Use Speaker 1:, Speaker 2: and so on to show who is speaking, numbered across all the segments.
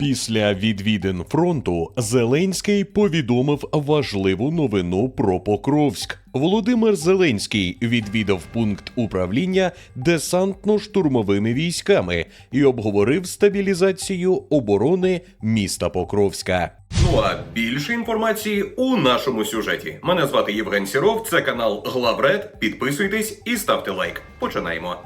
Speaker 1: Після відвідин фронту Зеленський повідомив важливу новину про Покровськ. Володимир Зеленський відвідав пункт управління десантно-штурмовими військами і обговорив стабілізацію оборони міста Покровська.
Speaker 2: Ну а більше інформації у нашому сюжеті. Мене звати Євген Сіров, це канал Главред. Підписуйтесь і ставте лайк. Починаємо.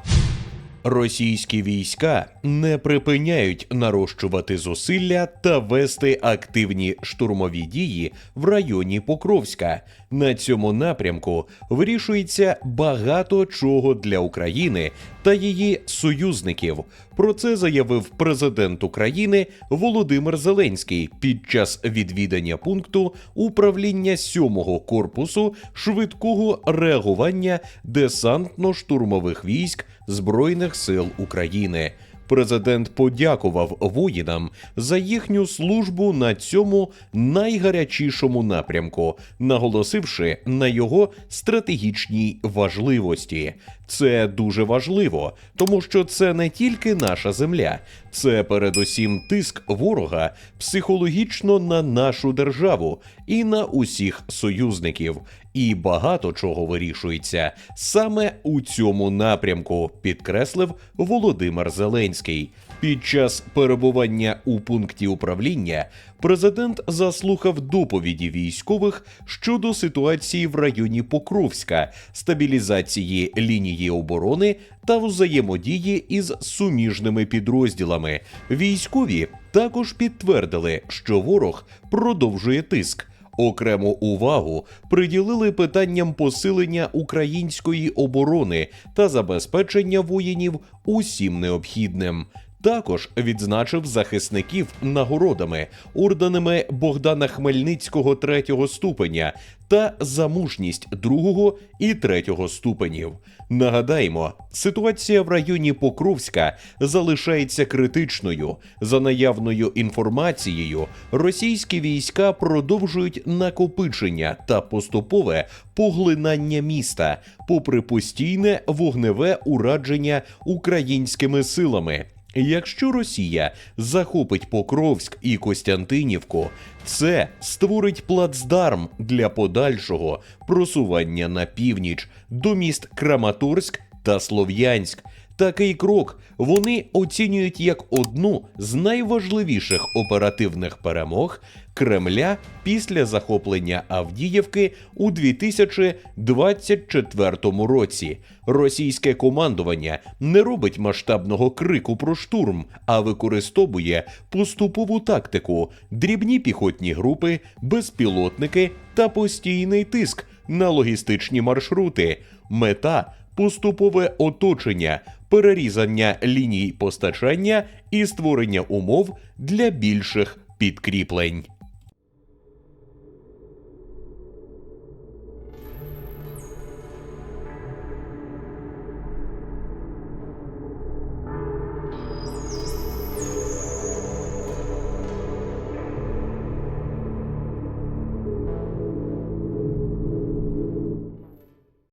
Speaker 1: Російські війська не припиняють нарощувати зусилля та вести активні штурмові дії в районі Покровська. На цьому напрямку вирішується багато чого для України та її союзників. Про це заявив президент України Володимир Зеленський під час відвідання пункту управління 7-го корпусу швидкого реагування десантно-штурмових військ Збройних сил України. Президент подякував воїнам за їхню службу на цьому найгарячішому напрямку, наголосивши на його стратегічній важливості. Це дуже важливо, тому що це не тільки наша земля, це передусім тиск ворога психологічно на нашу державу і на усіх союзників. І багато чого вирішується саме у цьому напрямку, підкреслив Володимир Зеленський. Під час перебування у пункті управління президент заслухав доповіді військових щодо ситуації в районі Покровська, стабілізації лінії оборони та взаємодії із суміжними підрозділами. Військові також підтвердили, що ворог продовжує тиск. Окрему увагу приділили питанням посилення української оборони та забезпечення воїнів усім необхідним. Також відзначив захисників нагородами, орденами Богдана Хмельницького третього ступеня та за мужність другого і третього ступенів. Нагадаємо, ситуація в районі Покровська залишається критичною. За наявною інформацією, російські війська продовжують накопичення та поступове поглинання міста, попри постійне вогневе урадження українськими силами. Якщо Росія захопить Покровськ і Костянтинівку, це створить плацдарм для подальшого просування на північ до міст Краматорськ та Слов'янськ. Такий крок вони оцінюють як одну з найважливіших оперативних перемог Кремля після захоплення Авдіївки у 2024 році. Російське командування не робить масштабного крику про штурм, а використовує поступову тактику, дрібні піхотні групи, безпілотники та постійний тиск на логістичні маршрути. Мета поступове оточення, перерізання ліній постачання і створення умов для більших підкріплень.